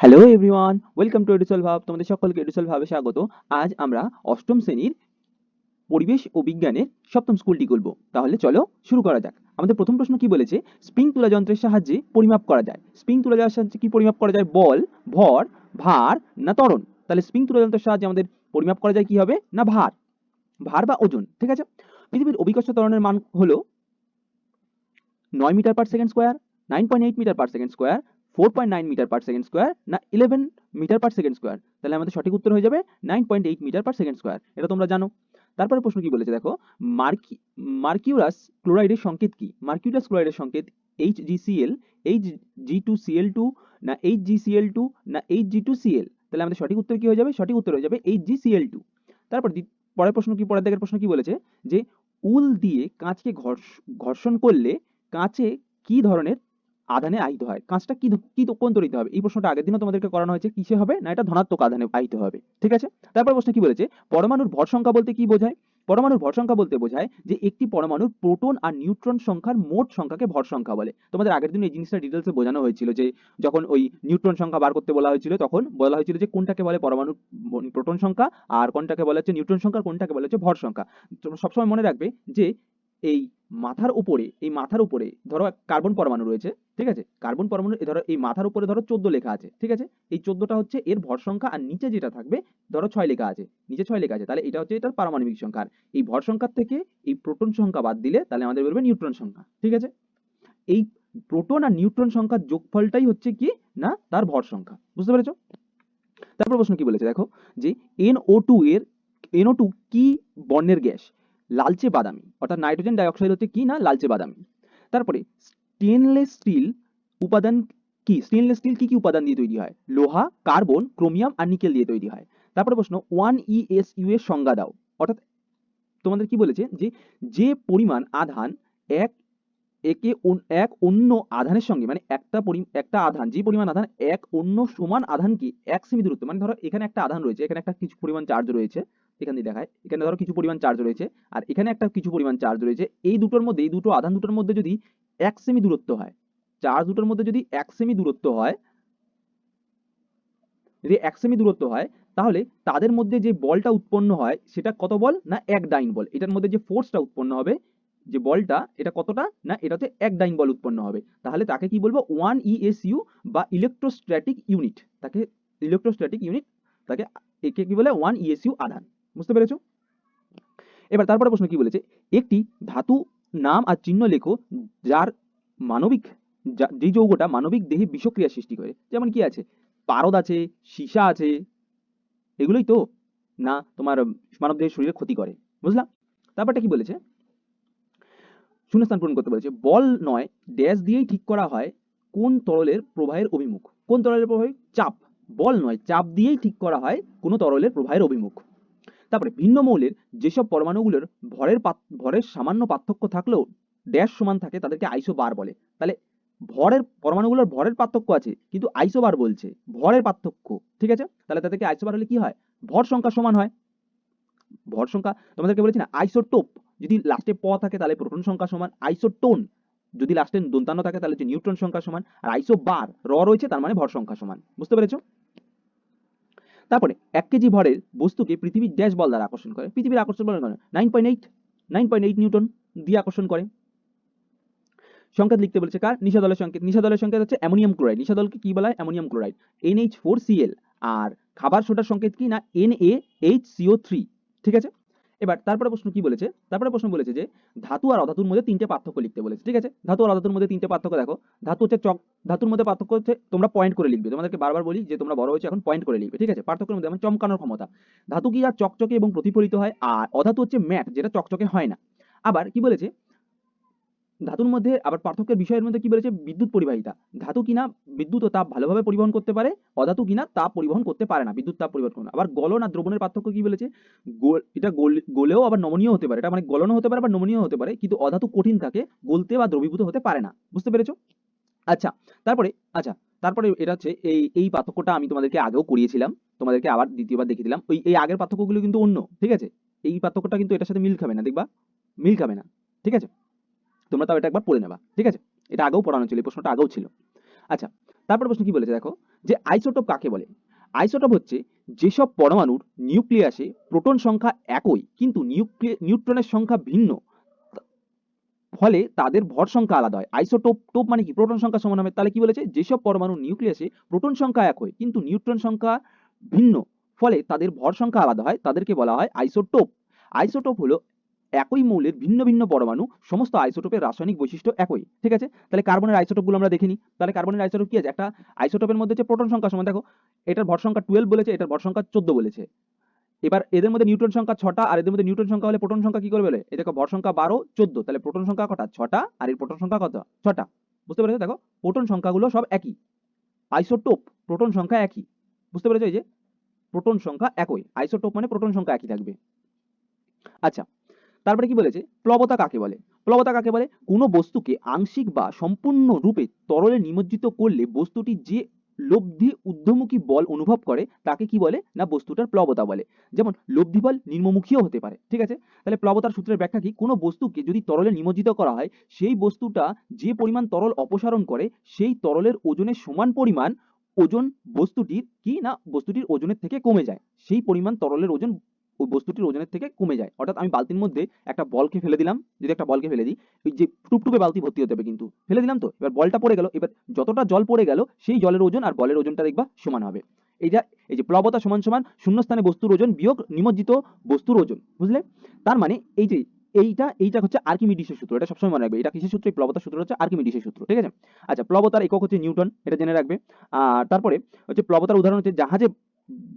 Hello everyone welcome to Edusol ভাব তোমাদের সকলকে এডুসল ভাবে স্বাগত। আজ আমরা অষ্টম শ্রেণির পরিবেশ ও বিজ্ঞানের সপ্তম স্কুলটি করব তাহলে চলো শুরু করা যাক। আমাদের প্রথম প্রশ্ন কি বলেছে? স্প্রিং তুলা যন্ত্রের সাহায্যে পরিমাপ করা যায়। স্প্রিং তুলা যন্ত্রের সাহায্যে কি পরিমাপ করা যায়? বল, ভর, ভার না ত্বরণ? তাহলে স্প্রিং তুলা যন্ত্রের সাহায্যে আমাদের পরিমাপ করা যায় কি হবে? না ভার। ভার বা ওজন, ঠিক আছে? পৃথিবীর অভিকর্ষ ত্বরণের মান হলো নয় metre per second square, nine point eight metre per second square four point nine metre per second square না eleven metre per second square তাহলে আমাদের সঠিক উত্তর হয়ে যাবে nine point eight metre per second square এটা তোমরা জানো। তারপরে প্রশ্ন কি বলেছে? দেখো, মার্কি, মার্কিউরাস ক্লোরাইডের সংকেত কি? মার্কিউরাস ক্লোরাইডের সংকেত H G CL H G two CL two না এইচ জি সিএল টু না এইচ জি টু সিএল তাহলে আমাদের সঠিক উত্তর কি হয়ে যাবে? সঠিক উত্তর হয়ে যাবে এইচ জি সিএল টু তারপর পরের প্রশ্ন কি, পরের দিকের প্রশ্ন কি বলেছে? যে উল দিয়ে কাঁচকে ঘর্ষ- ঘর্ষণ করলে কাঁচে কি ধরনের আধানে আহিত হয়। কাঁচটা কি কি হবে? এই প্রশ্নটা আগের দিনও তোমাদেরকে করানো হয়েছে। কিসে হবে? না, এটা ধনাত্মক আধানে আহিত হবে। ঠিক আছে? তারপর প্রশ্ন কি বলেছে? পরমাণুর ভর সংখ্যা বলতে কি বোঝায়? পরমাণুর ভর সংখ্যা বলতে বোঝায় যে একটি পরমাণুর প্রোটন আর নিউট্রন সংখ্যার মোট সংখ্যাকে ভর সংখ্যা বলে। তোমাদের আগের দিন এই জিনিসটা ডিটেলসে বোঝানো হয়েছিল যে, যখন ওই নিউট্রন সংখ্যা বার করতে বলা হয়েছিল, তখন বলা হয়েছিল যে কোনটাকে বলে পরমাণুর প্রোটন সংখ্যা, আর কোনটাকে বলা হচ্ছে নিউট্রন সংখ্যা কোনটাকে বলা হচ্ছে ভর সংখ্যা। সবসময় মনে রাখবে যে এই মাথার উপরে, এই মাথার উপরে ধরো কার্বন পরমাণু রয়েছে, ঠিক আছে? কার্বন পরমাণু ধরো, এই মাথার উপরে ধরো চোদ্দ লেখা আছে, ঠিক আছে? এই চোদ্দটা হচ্ছে এর ভর সংখ্যা আর নিচে যেটা থাকবে ধরো ছয় লেখা আছে, নিচে ছয় লেখা আছে, তাহলে এটা হচ্ছে এটার পারমাণবিক সংখ্যা। আর এই ভর সংখ্যার থেকে এই প্রোটন সংখ্যা বাদ দিলে তাহলে আমাদের বলবে নিউট্রন সংখ্যা, ঠিক আছে? এই প্রোটন আর নিউট্রন সংখ্যার যোগফলটাই হচ্ছে কি? না, তার ভর সংখ্যা, বুঝতে পেরেছ? তারপর প্রশ্ন কি বলেছে? দেখো যে এনও টু এর এনও টু কি বর্ণের গ্যাস? লালচে বাদামি, অর্থাৎ নাইট্রোজেন ডাইঅক্সাইড হচ্ছে কি না? লালচে বাদামি। তারপরে, স্টেনলেস স্টিল উপাদান কি? স্টেনলেস স্টিল কি কি উপাদান দিয়ে তৈরি হয়? লোহা, কার্বন, ক্রোমিয়াম আর নিকেল দিয়ে তৈরি হয়। তারপরে প্রশ্ন, ওয়ান ইএস ইউ এর সংজ্ঞা দাও। অর্থাৎ তোমাদের কি বলেছে? যে যে পরিমাণ আধান এক, একে এক অন্য আধানের সঙ্গে মানে একটা একটা আধান, যে পরিমাণ আধান এক অন্য সমান আধানকে এক সেমি দূরত্ব মানে ধরো এখানে একটা আধান রয়েছে, এখানে একটা কিছু পরিমাণ চার্জ রয়েছে এখান দিয়ে দেখায়। এখানে ধরো কিছু পরিমাণ চার্জ রয়েছে। আর এখানে একটা কিছু পরিমাণ চার্জ রয়েছে। এই দুটোর মধ্যে, এই দুটো আধান দুটোর মধ্যে যদি এক সেমি দূরত্ব হয় চার্জ দুটোর মধ্যে যদি এক সেমি দূরত্ব হয়, যদি এক সেমি দূরত্ব হয়, তাহলে তাদের মধ্যে যে বলটা উৎপন্ন হয়, সেটা কত বল না এক ডাইন বল? এটার মধ্যে যে ফোর্সটা উৎপন্ন হবে, যে বলটা, এটা কতটা না এটাতে এক ডাইন বল উৎপন্ন হবে? তাহলে তাকে কি বলব? ওয়ান ইএসইউ বা ইলেকট্রোস্ট্যাটিক ইউনিট তাকে ইলেকট্রোস্ট্যাটিক ইউনিট তাকে একে কি বলে? ওয়ান ইএসইউ আধান। বুঝতে পেরেছ? এবার তারপরে প্রশ্ন কি বলেছে? একটি ধাতু নাম আর চিহ্ন লেখো যার মানবিক, যা- যৌগটা মানবিক দেহে বিষক্রিয়া সৃষ্টি করে। যেমন কি আছে? পারদ আছে, সীসা আছে, এগুলোই তো? না, তোমার মানব দেহের শরীরে ক্ষতি করে। বুঝলা তারপরটা কি বলেছে? শূন্যস্থান পূরণ করতে বলেছে, বল নয়, ড্যাশ দিয়েই ঠিক করা হয় কোন তরলের প্রবাহের অভিমুখ। কোন তরলের প্রবাহ? চাপ। বল নয়, চাপ দিয়েই ঠিক করা হয় কোন তরলের প্রবাহের অভিমুখ। তারপরে ভিন্ন মৌলের যেসব পরমাণুগুলোর ভরের ভরের সামান্য পার্থক্য থাকলেও ড্যাশ সমান থাকে, তাদেরকে আইসো বার বলে। তাহলে ভরের, পরমাণুগুলোর ভরের পার্থক্য আছে, কিন্তু আইসো বার বলছে, ভরের পার্থক্য, ঠিক আছে? তাহলে তাদেরকে আইসো বার হলে কি হয়? ভর সংখ্যা সমান হয়। ভর সংখ্যা, তোমাদেরকে বলেছি না আইসোটোপ যদি লাস্টে প থাকে তাহলে প্রোটন সংখ্যা সমান আইসোটোন যদি লাস্টে দন্তান্ন থাকে তাহলে হচ্ছে নিউট্রন সংখ্যা সমান, আর আইসো বার র রয়েছে তার মানে ভর সংখ্যা সমান। বুঝতে পেরেছ? তারপরে এক কেজি ভরের বস্তুকে পৃথিবীর ড্যাশ বল দ্বারা আকর্ষণ করে। পৃথিবীর আকর্ষণ বল nine point eight nine point eight newton দিয়ে আকর্ষণ করে। সংকেত লিখতে বলেছে কার? নিশাদলের সংকেত। নিশাদলের সংকেত হচ্ছে অ্যামোনিয়াম ক্লোরাইড। নিশাদলকে কি বলা হয়? Ammonium chloride. NH four CL আর খাবার সোডার সংকেত কি না? N A H CO three ঠিক আছে? এবার তারপরে প্রশ্ন কি বলেছে? তারপরে প্রশ্ন বলেছে যে, ধাতু আর অধাতুর মধ্যে তিনটে পার্থক্য লিখতে বলেছে, ঠিক আছে? ধাতু আর অধাতুর মধ্যে তিনটে পার্থক্য দেখো। ধাতু হচ্ছে চক, ধাতুর মধ্যে পার্থক্য হচ্ছে তোমরা পয়েন্ট করে লিখবে। তোমাদেরকে বারবার বলি যে, তোমরা বড় হয়েছে, এখন পয়েন্ট করে লিখবে, ঠিক আছে? পার্থক্যের মধ্যে যেমন চমকানোর ক্ষমতা। ধাতু কি আর চকচকে এবং প্রতিফলিত হয়? আর অধাতু হচ্ছে ম্যাট, যেটা চকচকে হয় না। আবার কি বলেছে? ধাতুর মধ্যে আবার পার্থক্যের বিষয়ের মধ্যে কি বলেছে? বিদ্যুৎ পরিবাহিতা। ধাতু কিনা বিদ্যুৎ ও তাপ ভালোভাবে পরিবহন করতে পারে, অধাতু কিনা তাপ পরিবহন করতে পারে না, বিদ্যুৎ তাপ পরিবহন করে আবার গলন আর দ্রবণের পার্থক্য কি বলেছে? এটা গলেও আবার নমনীয় হতে পারে। এটা মানে গলনও হতে পারে, আবার নমনীয় হতে পারে, কিন্তু অধাতু কঠিন থাকে, গলতে বা দ্রবীভূত হতে পারে না। বুঝতে পেরেছ? আচ্ছা তারপরে আচ্ছা তারপরে এটা হচ্ছে এই এই পার্থক্যটা আমি তোমাদেরকে আগেও করিয়েছিলাম। তোমাদেরকে আবার দ্বিতীয়বার দেখিয়ে দিলাম ওই এই আগের পার্থক্যগুলো কিন্তু অন্য, ঠিক আছে? এই পার্থক্যটা কিন্তু এটার সাথে মিল খাবে না, দেখবা? মিল খাবে না, ঠিক আছে? তোমরা তাও এটা একবার পড়ে নেবা, ঠিক আছে? এটা আগেও পড়ানো ছিল, এই প্রশ্নটা আগেও ছিল। আচ্ছা তারপর প্রশ্ন কি বলেছে দেখো? যে আইসোটোপ কাকে বলে? আইসোটোপ হচ্ছে যেসব পরমাণুর নিউক্লিয়াসে প্রোটন সংখ্যা একই, কিন্তু নিউট্রনের সংখ্যা ভিন্ন। ফলে তাদের ভর সংখ্যা আলাদা হয়। আইসোটোপ টোপ মানে কি? প্রোটন সংখ্যা সমান হবে। তাহলে কি বলেছে? যেসব পরমাণু নিউক্লিয়াসে প্রোটন সংখ্যা একই, কিন্তু নিউট্রন সংখ্যা ভিন্ন, ফলে তাদের ভর সংখ্যা আলাদা হয়। তাদেরকে বলা হয় আইসোটোপ। আইসোটোপ হলো একই মৌলের ভিন্ন ভিন্ন পরমাণু সমস্ত আইসোটোপের রাসায়নিক বৈশিষ্ট্য একই, ঠিক আছে? তাহলে কার্বনের আইসোটোপগুলো আমরা দেখে নিই তাহলে কার্বনের আইসোটোপ কি আছে? একটা আইসোটোপের মধ্যে হচ্ছে প্রোটন সংখ্যা সমান, দেখো, এটার ভর সংখ্যা টুয়েলভ বলেছে, এটার ভর সংখ্যা চোদ্দ বলেছে। এবার এদের মধ্যে নিউট্রন সংখ্যা ছটা আর এদের মধ্যে নিউট্রন সংখ্যা হলে প্রোটন সংখ্যা কি করে বলে? দেখো, ভর সংখ্যা বারো, চোদ্দ। তাহলে প্রোটন সংখ্যা কটা? ছটা। আর এর প্রোটন সংখ্যা কত? ছটা। বুঝতে পেরেছ? দেখো, প্রোটন সংখ্যাগুলো সব একই। আইসোটোপ, প্রোটন সংখ্যা একই। বুঝতে পেরেছ এই যে? প্রোটন সংখ্যা একই। আইসোটোপ মানে প্রোটন সংখ্যা একই থাকবে। আচ্ছা তারপরে কি বলেছে? প্লবতা কাকে বলে? প্লবতা কাকে বলে? কোনো বস্তুকে আংশিক বা সম্পূর্ণ রূপে তরলে নিমজ্জিত করলে বস্তুটি যে লব্ধি ঊর্ধ্বমুখী বল অনুভব করে, তাকে কি বলে? না, বস্তুটার প্লবতা বলে। যেমন, লব্ধি বল নিম্নমুখীও হতে পারে, ঠিক আছে? তাহলে প্লবতার সূত্রের ব্যাখ্যা কি? কোনো বস্তুকে যদি তরলে নিমজ্জিত করা হয়, সেই বস্তুটা যে পরিমাণ তরল অপসারণ করে, সেই তরলের ওজনের সমান পরিমাণ ওজন বস্তুটির কি? না, বস্তুটির ওজনের থেকে কমে যায়। সেই পরিমাণ তরলের ওজন বস্তুটির ওজনের থেকে কমে যায়। অর্থাৎ আমি বালতির মধ্যে একটা বলকে ফেলে দিলাম। যদি একটা বলকে ফেলে দিই ওই যে টুপটুপে বালতি ভর্তি হতে হবে কিন্তু। ফেলে দিলাম তো? এবার বলটা পড়ে গেল। এবার যতটা জল পড়ে গেল, সেই জলের ওজন আর বলের ওজনটা দেখবা সমান হবে। এইটা এই যে প্লবতা সমান সমান শূন্যস্থানে বস্তুর ওজন বিয়োগ নিমজ্জিত বস্তুর ওজন, বুঝলে? তার মানে এই যে এইটা এইটা হচ্ছে আর্কিমিডিসের সূত্র। এটা সবসময় মনে রাখবে। এটা কিসের সূত্র? প্লবতার সূত্র হচ্ছে আর্কিমিডিসের সূত্র, ঠিক আছে? আচ্ছা প্লবতার একক হচ্ছে নিউটন, এটা জেনে রাখবে। আর তারপরে হচ্ছে প্লবতার উদাহরণ হচ্ছে জাহাজে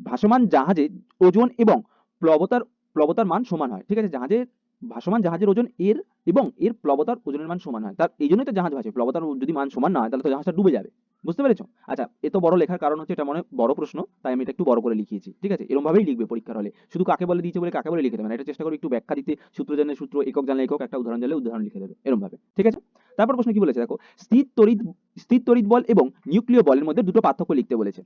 ভাসমান জাহাজে ওজন এবং প্লবতার প্লবতার মান সমান হয়, ঠিক আছে? জাহাজের ভাসমান জাহাজের ওজন এর এবং এর প্লবতার ওজনের মান সমান হয়। তার এই জন্যই তো জাহাজ ভাসে। প্লবতার যদি মান সমান না হয়, তাহলে তো জাহাজটা ডুবে যাবে। বুঝতে পেরেছ? আচ্ছা এত বড় লেখার কারণ হচ্ছে এটা মনে বড় প্রশ্ন, তাই আমি এটা একটু বড় করে লিখিয়েছি, ঠিক আছে? এরকম ভাবেই লিখবে পরীক্ষার হলে। শুধু কাকে বলে দিয়েছে বলে কাকে বলে লিখে দেবে না, এটা চেষ্টা করে একটু ব্যাখ্যা দিতে। সূত্র জানলে সূত্র, একক জানলে একক, একটা উদাহরণ জানলে উদাহরণ লিখে দেবে এরকম ভাবে ঠিক আছে? তারপর প্রশ্ন কি বলেছে? দেখো স্থির তড়িৎ স্থির তড়িৎ বল এবং নিউক্লিয় বলের মধ্যে দুটো পার্থক্য লিখতে বলেছে।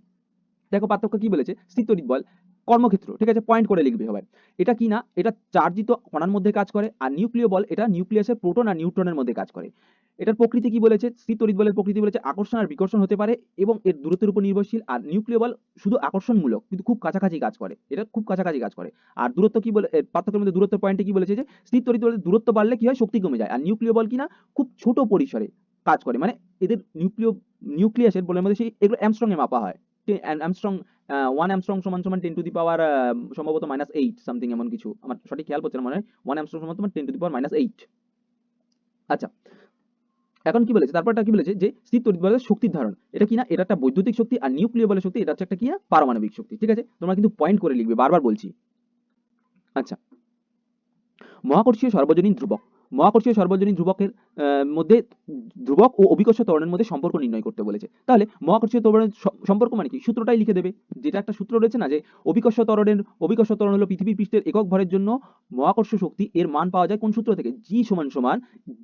দেখো, পার্থক্য কি বলেছে? স্থির তড়িৎ বল কর্মক্ষেত্র, ঠিক আছে? পয়েন্ট করে লিখবে সবাই। এটা কি না? এটা চার্জিত কণার মধ্যে কাজ করে, আর নিউক্লিয় বল এটা নিউক্লিয়াসের প্রোটন আর নিউট্রনের মধ্যে কাজ করে। এটার প্রকৃতি কি বলেছে? স্থির তড়িৎ বলের প্রকৃতি বলেছে, আকর্ষণ আর বিকর্ষণ হতে পারে এবং এর দূরত্বের উপর নির্ভরশীল, আর নিউক্লিয় বল শুধু আকর্ষণমূলক, কিন্তু খুব কাছাকাছি কাজ করে। এটা খুব কাছাকাছি কাজ করে। আর দূরত্ব কি বলে পার্থক্যের মধ্যে দূরত্ব পয়েন্টে কি বলেছে যে স্থির তড়িৎ বলের দূরত্ব বাড়লে কি হয়? শক্তি কমে যায়। আর নিউক্লিয় বল কি না? খুব ছোট পরিসরে কাজ করে। মানে এদের নিউক্লিয় নিউক্লিয়াসের বলের মধ্যে সেই, এগুলো অ্যামস্ট্রং এ মাপা হয়। অ্যামস্ট্রং ওয়ান অ্যামস্ট্রং সমান সমান টেন টু দি পাওয়ার সম্ভবত মাইনাস এইট সামথিং এমন কিছু। আমার সঠিক খেয়াল পড়ছে না মনে ওয়ান অ্যামস্ট্রং সমান সমান ten to the power minus eight আচ্ছা এখন কি বলেছে? তারপরটা কি বলেছে? যে স্থির তড়িৎ বলের শক্তির ধারণ। এটা কি না? এটা একটা বৈদ্যুতিক শক্তি আর নিউক্লিয় বলের শক্তি। এটা হচ্ছে একটা কি? পারমাণবিক শক্তি। ঠিক আছে? তোমরা কিন্তু পয়েন্ট করে লিখবে। বারবার বলছি। আচ্ছা মহাকর্ষীয় সর্বজনীন ধ্রুবক। মহাকর্ষীয় সর্বজনীন ধ্রুবকের মধ্যে ধ্রুবক ও অভিকর্ষ ত্বরণের মধ্যে সম্পর্ক নির্ণয় করতে বলেছে। তাহলে মহাকর্ষীয় ত্বরণের সম্পর্ক মানে কি? সূত্রটাই লিখে দেবে। যেটা একটা সূত্র রয়েছে না যে, অভিকর্ষ ত্বরণের, অভিকর্ষ ত্বরণ হলো পৃথিবীর পৃষ্ঠের একক ভরের জন্য মহাকর্ষ শক্তি এর মান পাওয়া যায় কোন সূত্র থেকে? জি সমান সমান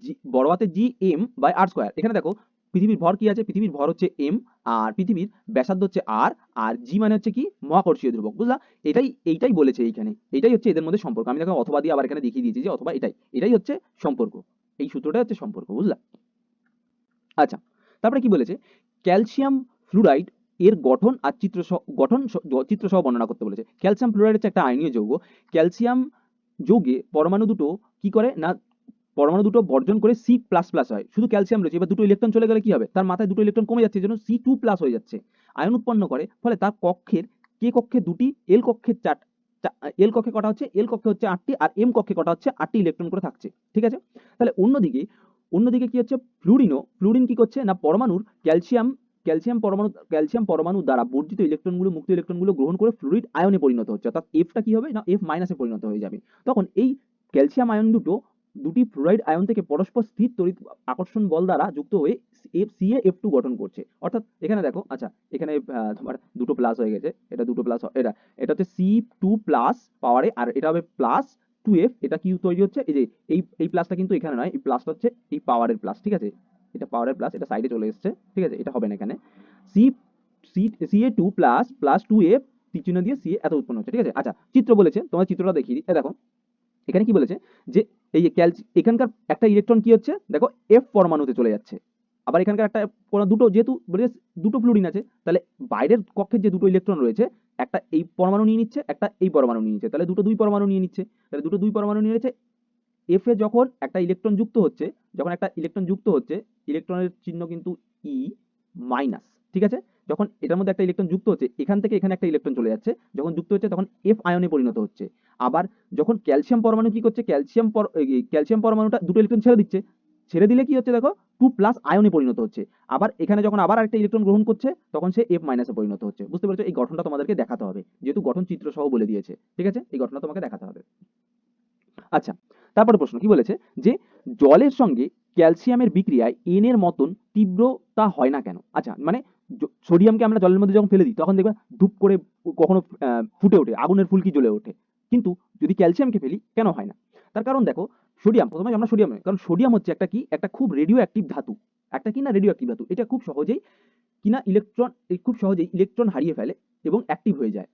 জি বড় হাতে G M by R square এখানে দেখো পৃথিবীর ভর কি আছে? পৃথিবীর ভর হচ্ছে এম আর পৃথিবীর ব্যাসার্ধ হচ্ছে আর আর জি মানে হচ্ছে কি? মহাকর্ষীয় ধ্রুবক, বুঝলা? এটাই, এইটাই বলেছে এইখানে। এটাই হচ্ছে এদের মধ্যে সম্পর্ক। আমি দেখো অথবা দিয়ে আবার এখানে দেখিয়ে দিয়েছি যে অথবা এটাই। এটাই হচ্ছে সম্পর্ক। এই সূত্রটা হচ্ছে সম্পর্ক, বুঝলা? আচ্ছা তারপরে কি বলেছে? ক্যালসিয়াম ফ্লুরাইড এর গঠন আর চিত্র গঠন চিত্র সহ বর্ণনা করতে বলেছে। ক্যালসিয়াম ফ্লুরাইড হচ্ছে একটা আয়নীয় যৌগ। ক্যালসিয়াম যৌগে পরমাণু দুটো কি করে? না পরমাণু দুটো বর্জন করে সি প্লাস প্লাস হয়। শুধু ক্যালসিয়াম রয়েছে, এবার দুটো ইলেকট্রন চলে গেলে কি হবে? তার মাথায় দুটো ইলেকট্রন কমে যাচ্ছে জন্য সি টু প্লাস হয়ে যাচ্ছে। আয়ন উৎপন্ন করে, ফলে তার কক্ষের কে কক্ষে দুটি এল কক্ষের চার এল কক্ষে কটা হচ্ছে? এল কক্ষে হচ্ছে আটটি, আর এম কক্ষে কটা হচ্ছে? আটটি ইলেকট্রন করে থাকছে। ঠিক আছে? তাহলে অন্যদিকে অন্যদিকে কি হচ্ছে? ফ্লুরিনো ফ্লুরিন কি করছে? না, পরমাণুর ক্যালসিয়াম ক্যালসিয়াম পরমাণু ক্যালসিয়াম পরমাণু দ্বারা বর্জিত ইলেকট্রনগুলো মুক্ত ইলেকট্রনগুলো গ্রহণ করে ফ্লুইড আয়নে পরিণত হচ্ছে। অর্থাৎ এফটা কি হবে? না এফ মাইনাসে পরিণত হয়ে যাবে। তখন এই ক্যালসিয়াম আয়ন দুটো দুটি ফ্লোরাইড আয়ন থেকে পরস্পর স্থির তড়িৎ আকর্ষণ বল দ্বারা যুক্ত হয়ে এফ সি এফ টু গঠন করছে। অর্থাৎ এখানে দেখো আচ্ছা এখানে তোমার দুটো প্লাস হয়ে গেছে, এটা দুটো প্লাস এটা এটা হচ্ছে সি টু প্লাস পাওয়ারে আর এটা হবে প্লাস টু এফ এটা কি তৈরি হচ্ছে? এই যে, এই এই প্লাসটা কিন্তু এখানে নয়, এই প্লাসটা হচ্ছে এই পাওয়ারের প্লাস ঠিক আছে? এটা পাওয়ারের প্লাস এটা সাইডে চলে এসেছে, ঠিক আছে? এটা হবে না এখানে। C C C A two plus plus two F চিহ্ন দিয়ে সি এত উৎপন্ন হচ্ছে, ঠিক আছে? আচ্ছা চিত্র বলেছে, তোমার চিত্রটা দেখিয়ে দিই। দেখো, এখানে কি বলেছে? যে এই ক্যালসি এখানকার একটা ইলেকট্রন কি হচ্ছে? দেখো এফ পরমাণুতে চলে যাচ্ছে। আবার এখানকার একটা দুটো, যেহেতু দুটো ফ্লুরিন আছে, তাহলে বাইরের কক্ষের যে দুটো ইলেকট্রন রয়েছে, একটা এই পরমাণু নিয়ে নিচ্ছে, একটা এই পরমাণু নিয়ে নিচ্ছে। তাহলে দুটো দুই পরমাণু নিয়ে নিচ্ছে। তাহলে দুটো দুই পরমাণু নিয়ে নিচ্ছে। এফ এ যখন একটা ইলেকট্রন যুক্ত হচ্ছে, যখন একটা ইলেকট্রন যুক্ত হচ্ছে ইলেকট্রনের চিহ্ন কিন্তু ই মাইনাস ঠিক আছে? যখন এটার মধ্যে একটা ইলেকট্রন যুক্ত হচ্ছে, এখান থেকে এখানে একটা ইলেকট্রন চলে যাচ্ছে, যখন যুক্ত হচ্ছে তখন এফ আয়নে পরিণত হচ্ছে। আবার যখন ক্যালসিয়াম পরমাণু কি করছে ক্যালসিয়াম ক্যালসিয়াম পরমাণুটা দুটো ইলেকট্রন ছেড়ে দিচ্ছে, ছেড়ে দিলে কি হচ্ছে দেখো টু প্লাস আয়নে পরিণত হচ্ছে। আবার এখানে যখন আবার একটা ইলেকট্রন গ্রহণ করছে, তখন সে এফ মাইনাসে পরিণত হচ্ছে। বুঝতে পেরেছ? এই গঠনটা তোমাদেরকে দেখাতে হবে। যেহেতু গঠন চিত্র সহ বলে দিয়েছে। ঠিক আছে? এই গঠনটা তোমাকে দেখাতে হবে। আচ্ছা তারপরে প্রশ্ন, কি বলেছে? যে জলের সঙ্গে ক্যালসিয়ামের বিক্রিয়ায় এন এর মতন তীব্রতা হয় না কেন? আচ্ছা মানে সোডিয়ামকে আমরা জলের মধ্যে যখন ফেলে দিই, তখন দেখবে ধূপ করে কখনো ফুটে ওঠে, আগুনের ফুলকি জ্বলে ওঠে। কিন্তু যদি ক্যালসিয়ামকে ফেলি, কেন হয় না? তার কারণ দেখো, সোডিয়াম, প্রথমে আমরা সোডিয়াম কারণ সোডিয়াম হচ্ছে একটা কি? একটা খুব রেডিও অ্যাক্টিভ ধাতু। একটা কি না রেডিও অ্যাক্টিভ ধাতু? এটা খুব সহজেই কিনা ইলেকট্রন খুব সহজেই ইলেকট্রন হারিয়ে ফেলে এবং অ্যাক্টিভ হয়ে যায়।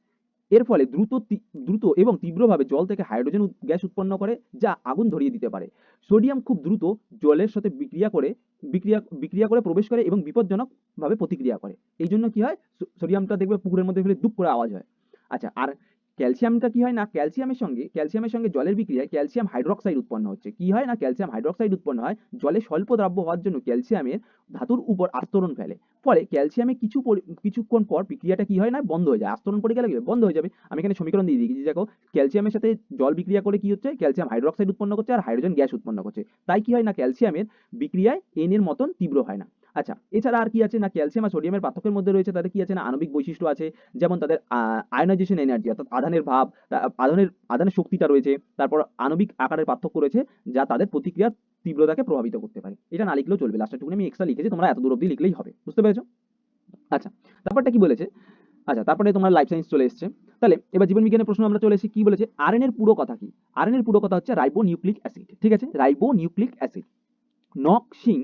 এর ফলে দ্রুত দ্রুত এবং তীব্রভাবে জল থেকে হাইড্রোজেন গ্যাস উৎপন্ন করে, যা আগুন ধরিয়ে দিতে পারে। সোডিয়াম খুব দ্রুত জলের সাথে বিক্রিয়া করে, বিক্রিয়া বিক্রিয়া করে প্রবেশ করে এবং বিপজ্জনকভাবে প্রতিক্রিয়া করে। এই জন্য কি হয়? সোডিয়ামটা দেখবে পুকুরের মধ্যে ফেলে দুপ করে আওয়াজ হয়। আচ্ছা আর ক্যালসিয়ামটা কি হয় না? ক্যালসিয়ামের সঙ্গে ক্যালসিয়ামের সঙ্গে জলের বিক্রিয়ায় ক্যালসিয়াম হাইড্রোক্সাইড উৎপন্ন হচ্ছে। কি হয় না? ক্যালসিয়াম হাইড্রোক্সাইড উৎপন্ন হয়, জলে স্বল্প দ্রাব্য হওয়ার জন্য ক্যালসিয়ামের ধাতুর উপর আস্তরণ ফেলে। ফলে ক্যালসিয়ামে কিছু কিছুক্ষণ পর বিক্রিয়াটা কি হয় না? বন্ধ হয়ে যায়। আস্তরণ পড়ে গেলে বন্ধ হয়ে যাবে। আমি এখানে সমীকরণ দিয়ে দিয়েছি। দেখো, ক্যালসিয়ামের সাথে জল বিক্রিয়া করে কি হচ্ছে? ক্যালসিয়াম হাইড্রোক্সাইড উৎপন্ন করছে আর হাইড্রোজেন গ্যাস উৎপন্ন করছে। তাই কি হয় না? ক্যালসিয়ামের বিক্রিয়ায় এন এর মতন তীব্র হয় না। আচ্ছা এছাড়া আর কি আছে? না ক্যালসিয়াম আর সোডিয়ামের পার্থক্যের মধ্যে রয়েছে তাদের কি আছে? না আণবিক বৈশিষ্ট্য আছে, যেমন তাদের আয়নাইজেশন এনার্জি অর্থাৎ আধানের ভাব আধানের আধানের শক্তিটা রয়েছে, তারপর আণবিক আকারের পার্থক্য রয়েছে, যা তাদের প্রতিক্রিয়ার তীব্রতাকে প্রভাবিত করতে পারে। এটা না লিখলেও চলবে। লাস্টের টুকুনি আমি এক্সট্রা লিখেছি, তোমরা এত দূর অব্দি লিখলেই হবে। বুঝতে পেরেছ? আচ্ছা তারপরটা কি বলেছে? আচ্ছা তারপরে তোমার লাইফ সায়েন্স চলে এসেছে। তাহলে, এবার জীবন বিজ্ঞানের প্রশ্ন আমরা চলে এসেছি, কি বলেছে? আরএন এর পুরো কথা কি? আরএন এর পুরো কথা হচ্ছে রাইবো নিউক্লিক অ্যাসিড ঠিক আছে? রাইবো নিউক্লিক অ্যাসিড নকশিং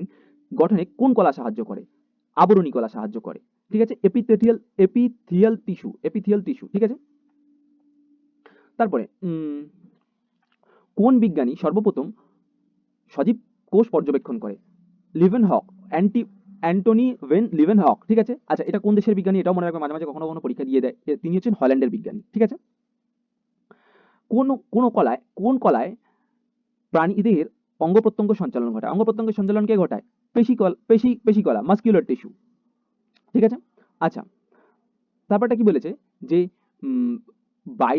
গঠনে কোন কলা সাহায্য করে? আবরণী কলা সাহায্য করে। ঠিক আছে? এপিথেটিয়াল এপিথিয়াল টিস্যু এপিথিয়াল টিস্যু ঠিক আছে? তারপরে কোন বিজ্ঞানী সর্বপ্রথম সজীব কোষ পর্যবেক্ষণ করে? Leeuwenhoek anti, Antonie van Leeuwenhoek ঠিক আছে? আচ্ছা এটা কোন দেশের বিজ্ঞানী? এটাও মনে রাখবে মাঝে মাঝে কখনো কখনো পরীক্ষা দিয়ে দেয়। তিনি হচ্ছেন হল্যান্ডের বিজ্ঞানী, ঠিক আছে? কোন কোন কলায় কোন কলায় প্রাণীদের অঙ্গ প্রত্যঙ্গ সঞ্চালন ঘটায়? অঙ্গ প্রত্যঙ্গ সঞ্চালন কে ঘটায়? পেশি কল পেশি পেশি কলা মাস্কিউলার টিস্যু ঠিক আছে? আচ্ছা তারপরটা কি বলেছে? যে বাই,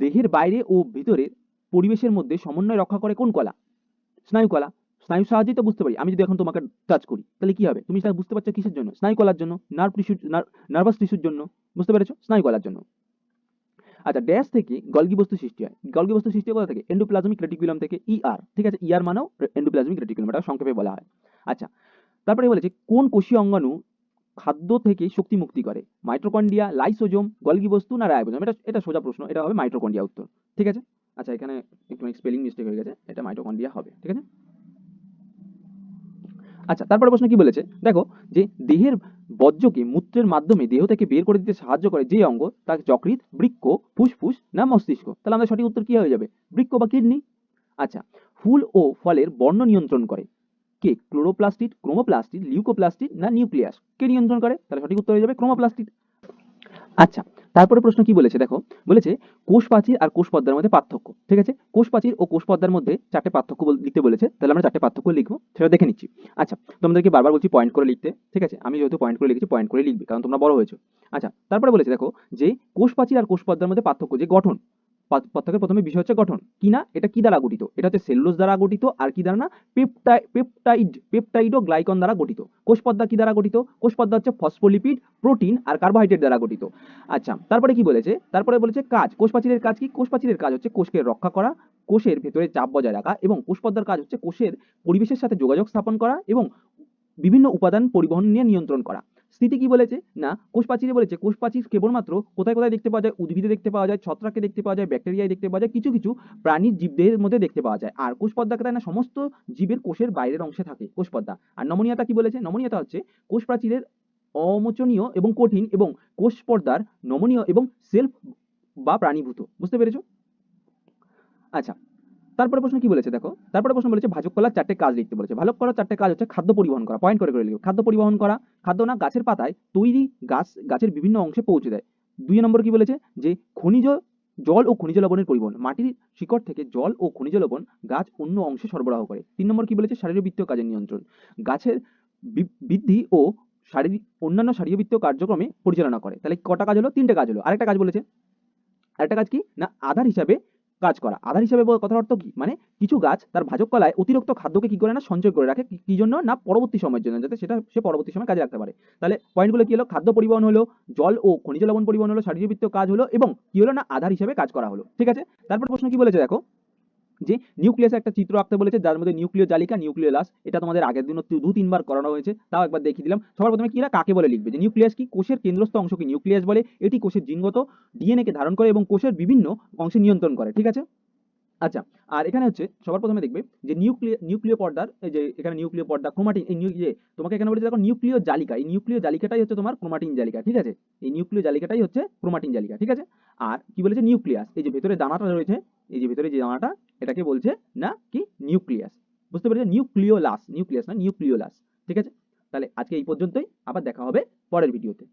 দেহের বাইরে ও ভিতরের পরিবেশের মধ্যে সমন্বয় রক্ষা করে কোন কলা? স্নায়ু কলা। স্নায়ুর সাহায্যেই তো বুঝতে পারি। আমি যদি এখন তোমাকে টাচ করি, তাহলে কি হবে? তুমি সেটা বুঝতে পারছ কিসের জন্য? স্নায়ু কলার জন্য নার্ভ টিস্যু নার্ভাস টিস্যুর জন্য, বুঝতে পেরেছ? স্নায়ু কলার জন্য। আচ্ছা ড্যাশ থেকে গলগি বস্তু সৃষ্টি হয়। গলগি বস্তু সৃষ্টি কোথা থেকে? এন্ডোপ্লাজমিক রেটিকুলাম থেকে ইআর ঠিক আছে? ইআর মানেও এন্ডোপ্লাজমিক রেটিকুলাম এটা সংক্ষেপে বলা হয়। আচ্ছা তারপরে বলেছে, কোন কোষীয় অঙ্গাণু খাদ্য থেকে শক্তি মুক্তি করে? মাইট্রোকন্ডিয়া লাইসোজোম গলগি বস্তু না রাইবোজোম? এটা এটা সোজা প্রশ্ন, এটা হবে মাইট্রোকন্ডিয়া উত্তর, ঠিক আছে? আচ্ছা এখানে একটু স্পেলিং মিস্টেক হয়ে গেছে, এটা মাইট্রোকন্ডিয়া হবে, ঠিক আছে? আচ্ছা তারপরে প্রশ্ন কি বলেছে? দেখো, যে দেহের বর্জ্যকে মূত্রের মাধ্যমে দেহ থেকে বের করে দিতে সাহায্য করে যে অঙ্গ? তাকে যকৃৎ বৃক্ষ ফুসফুস না মস্তিষ্ক? তাহলে আমাদের সঠিক উত্তর কি হয়ে যাবে? বৃক্ষ বা কিডনি? আচ্ছা ফুল ও ফলের বর্ণ নিয়ন্ত্রণ করে। কে? ক্লোরোপ্লাস্টিড, ক্রোমোপ্লাস্টিড, লিউকোপ্লাস্টিড না নিউক্লিয়াস? কে নিয়ন্ত্রণ করে? তাহলে সঠিক উত্তর হয়ে যাবে ক্রোমোপ্লাস্টিড। আচ্ছা তারপরে প্রশ্ন কি বলেছে? দেখো, বলেছে কোষ প্রাচীর আর কোষ পর্দার মধ্যে পার্থক্য। ঠিক আছে? কোষ প্রাচীর ও কোষ পর্দার মধ্যে চারটে পার্থক্য লিখতে বলেছে। তাহলে আমরা চারটে পার্থক্য লিখব, সেটা দেখে নিচ্ছি। আচ্ছা তোমাদেরকে বারবার বলছি পয়েন্ট করে লিখতে। ঠিক আছে? আমি যেহেতু পয়েন্ট করে লিখেছি পয়েন্ট করে লিখবে, কারণ তোমরা বড় হয়েছো। আচ্ছা তারপরে বলেছে, দেখো যে কোষ প্রাচীর আর কোষ পর্দার মধ্যে পার্থক্য, যে গঠন পার্থ- প্রথমে বিষয় হচ্ছে গঠন। কি না? এটা কি দ্বারা গঠিত? এটা হচ্ছে সেলুলোজ দ্বারা গঠিত, আর কি দ্বারা না? পেপটাই পেপটাইড পেপটাইড ও গ্লাইকন দ্বারা গঠিত। কোষ পর্দা কি দ্বারা গঠিত? কোষ পর্দা হচ্ছে ফসফোলিপিড প্রোটিন আর কার্বোহাইড্রেট দ্বারা গঠিত। আচ্ছা তারপরে কি বলেছে? তারপরে বলেছে কাজ। কোষ প্রাচীরের কাজ কি? কোষ প্রাচীরের কাজ হচ্ছে কোষকে রক্ষা করা, কোষের ভেতরে চাপ বজায় রাখা এবং কোষ পর্দার কাজ হচ্ছে কোষের পরিবেশের সাথে যোগাযোগ স্থাপন করা এবং বিভিন্ন উপাদান পরিবহন নিয়ে নিয়ন্ত্রণ করা। স্থিতি কি বলেছে? না কোষ প্রাচীরে বলেছে? কোষ প্রাচীর কেবলমাত্র কোথায় কোথায় দেখতে পাওয়া যায়? উদ্ভিদে দেখতে পাওয়া যায় ছত্রাকে দেখতে পাওয়া যায়, ব্যাকটেরিয়ায় দেখতে পাওয়া যায়, কিছু কিছু প্রাণীর জীবদেহের মধ্যে দেখতে পাওয়া যায়। আর কোষ তাই না? সমস্ত জীবের কোষের বাইরের অংশে থাকে কোষ আর নমনীয়তা কি বলেছে? নমনীয়তা হচ্ছে কোষ প্রাচীরের অমোচনীয় এবং কঠিন এবং কোষ পর্দার নমনীয় এবং সেলফ বা প্রাণীভূত। বুঝতে পেরেছ? আচ্ছা তারপরে প্রশ্ন কি বলেছে দেখো? তারপরে প্রশ্ন বলেছে, ভাজক কলার চারটে কাজ লিখতে বলেছে। ভাজক কলার চারটে কাজ হচ্ছে খাদ্য পরিবহন করা। পয়েন্ট করে করে লিখবে খাদ্য পরিবহন করা। খাদ্য না, গাছের পাতায় তৈরি গাছ, গাছের বিভিন্ন অংশে পৌঁছে দেয়। দুই নম্বর কি বলেছে? যে খনিজ জল ও খনিজ লবণের পরিবহন। মাটির শিকড় থেকে জল ও খনিজ লবণ গাছ অন্য অংশে সরবরাহ করে। তিন নম্বর কি বলেছে? শারীরবৃত্তীয় কাজের নিয়ন্ত্রণ। গাছের বৃদ্ধি ও শারীরিক অন্যান্য শারীরবৃত্তীয় কার্যক্রমে পরিচালনা করে। তাহলে কটা কাজ হলো? তিনটে কাজ হলো। আরেকটা কাজ বলেছে। আরেকটা কাজ কি? না, আধার হিসাবে কাজ করা। আধার হিসাবে কথার অর্থ কি? মানে কিছু গাছ তার ভাজক কলায় অতিরিক্ত খাদ্যকে কি করে না, সঞ্চয় করে রাখে। কি- জন্য না, পরবর্তী সময়ের জন্য, যাতে সেটা, সে পরবর্তী সময় কাজে রাখতে পারে। তাহলে পয়েন্টগুলো কি হলো? খাদ্য পরিবহন হলো, জল ও খনিজ লবণ পরিবহন হলো, শারীরবৃত্তীয় কাজ হলো, এবং কি হলো না, আধার হিসাবে কাজ করা হলো। ঠিক আছে? তারপর প্রশ্ন কি বলেছে দেখো? যে নিউক্লিয়াস একটা চিত্র আঁকতে বলেছে, যার মধ্যে নিউক্লিয় জালিকা নিউক্লিয় লাস এটা তোমাদের আগের দিনও দু- তিনবার করানো হয়েছে, তাও একবার দেখিয়ে দিলাম। সবার প্রথমে কি না কাকে বলে লিখবে? যে নিউক্লিয়াস কি? কোষের কেন্দ্রস্থ অংশকে নিউক্লিয়াস বলে, এটি কোষের জিনগত ডিএনএ কে ধারণ করে এবং কোষের বিভিন্ন অংশে নিয়ন্ত্রণ করে, ঠিক আছে? আচ্ছা আর এখানে হচ্ছে, সবার প্রথমে দেখবে যে নিউক্লিয় নিউক্লিয় পর্দার যে এখানে নিউক্লিয় পর্দা ক্রোমাটিন এই যে তোমাকে এখানে বলেছে দেখো নিউক্লিয় জালিকা, এই নিউক্লিয় জালিকাটাই হচ্ছে তোমার ক্রোমাটিন জালিকা, ঠিক আছে? এই নিউক্লিয় জালিকাটাই হচ্ছে ক্রোমাটিন জালিকা, ঠিক আছে? আর কি বলেছে নিউক্লিয়াস এই যে ভেতরে দানাটা রয়েছে, এই যে ভেতরে যে দানাটা এটাকে বলছে না কি? নিউক্লিয়াস। বুঝতে পেরেছ? নিউক্লিওলাস। নিউক্লিয়াস না নিউক্লিওলাস। ঠিক আছে? তাহলে আজকে এই পর্যন্তই। আবার দেখা হবে পরের ভিডিওতে।